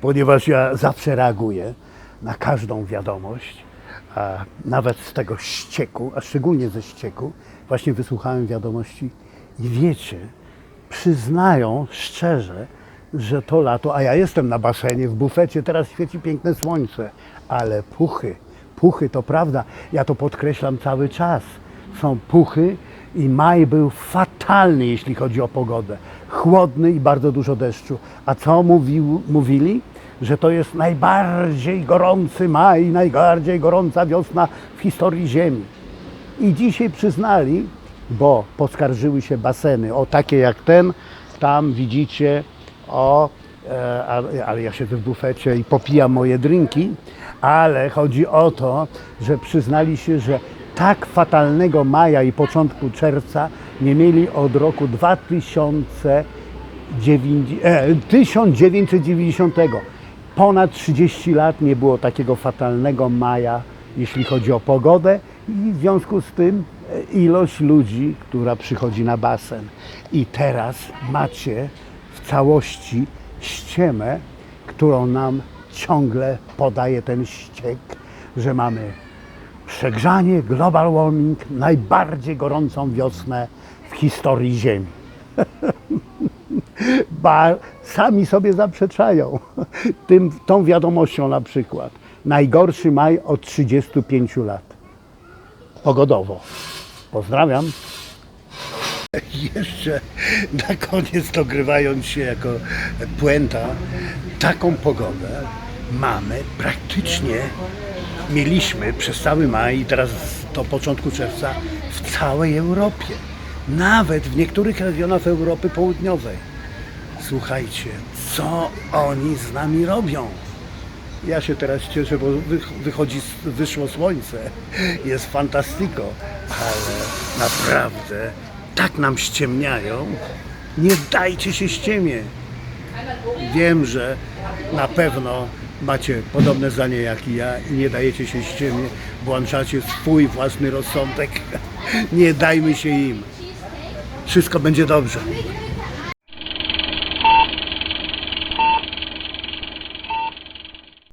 ponieważ ja zawsze reaguję na każdą wiadomość, a nawet z tego ścieku, a szczególnie ze ścieku, właśnie wysłuchałem wiadomości i wiecie, przyznają szczerze, że to lato, a ja jestem na basenie, w bufecie, teraz świeci piękne słońce, ale puchy, puchy to prawda, ja to podkreślam cały czas. Są puchy i maj był fatalny, jeśli chodzi o pogodę. Chłodny i bardzo dużo deszczu. A co mówił, mówili? Że to jest najbardziej gorący maj, najbardziej gorąca wiosna w historii Ziemi. I dzisiaj przyznali, bo poskarżyły się baseny, o takie jak ten, tam widzicie, o, e, ale ja siedzę w bufecie i popijam moje drinki, ale chodzi o to, że przyznali się, że tak fatalnego maja i początku czerwca nie mieli od roku 2009, e, 1990. Ponad 30 lat nie było takiego fatalnego maja, jeśli chodzi o pogodę i w związku z tym e, ilość ludzi, która przychodzi na basen. I teraz macie w całości ściemę, którą nam ciągle podaje ten ściek, że mamy przegrzanie, global warming, najbardziej gorącą wiosnę w historii Ziemi. Ba, sami sobie zaprzeczają tym, tą wiadomością na przykład. Najgorszy maj od 35 lat. Pogodowo. Pozdrawiam. Jeszcze na koniec dogrywając się jako puenta, taką pogodę mamy praktycznie, mieliśmy przez cały maj i teraz do początku czerwca w całej Europie. Nawet w niektórych regionach Europy Południowej. Słuchajcie, co oni z nami robią? Ja się teraz cieszę, bo wych- wychodzi, wyszło słońce, jest fantastyko, ale naprawdę tak nam ściemniają. Nie dajcie się ściemie. Wiem, że na pewno macie podobne zdanie jak i ja i nie dajecie się ściemie, włączacie swój własny rozsądek. Nie dajmy się im. Wszystko będzie dobrze.